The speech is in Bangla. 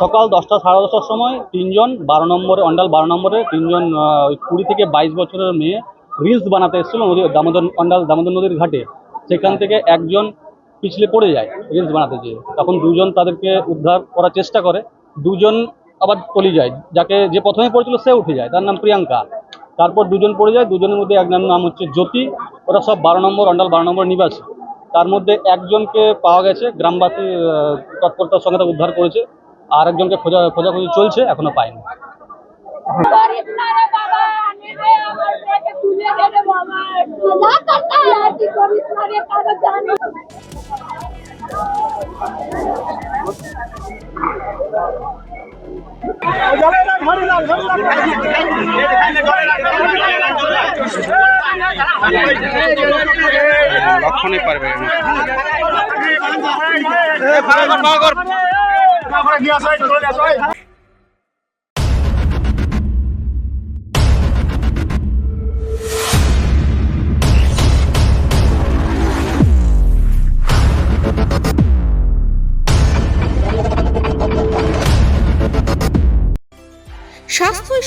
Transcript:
সকাল দশটা সাড়ে দশটার সময় তিনজন বারো নম্বরে, অন্ডাল বারো নম্বরে তিনজন কুড়ি থেকে বাইশ বছরের মেয়ে রিলস বানাতে এসেছিল নদী দামোদর, অন্ডাল দামোদর নদীর ঘাটে। সেখান থেকে একজন পিছলে পড়ে যায় রিলস বানাতে যেয়ে তখন দুজন তাদেরকে উদ্ধার করার চেষ্টা করে, দুজন আবার পলি যায়। যাকে যে প্রথমে পড়েছিল সে উঠে যায়, তার নাম প্রিয়াঙ্কা। তারপর দুজন পড়ে যায়, দুজনের মধ্যে একজনের নাম হচ্ছে জ্যোতি। ওরা সব বারো নম্বর, অন্ডাল বারো নম্বর নিবাসী। তার মধ্যে একজনকে পাওয়া গেছে গ্রামবাসী তৎপরতার সঙ্গে তাকে উদ্ধার করেছে আর একজনকে খোঁজা খোঁজাখুঁজি চলছে এখনও পায়নি করিস পারবে না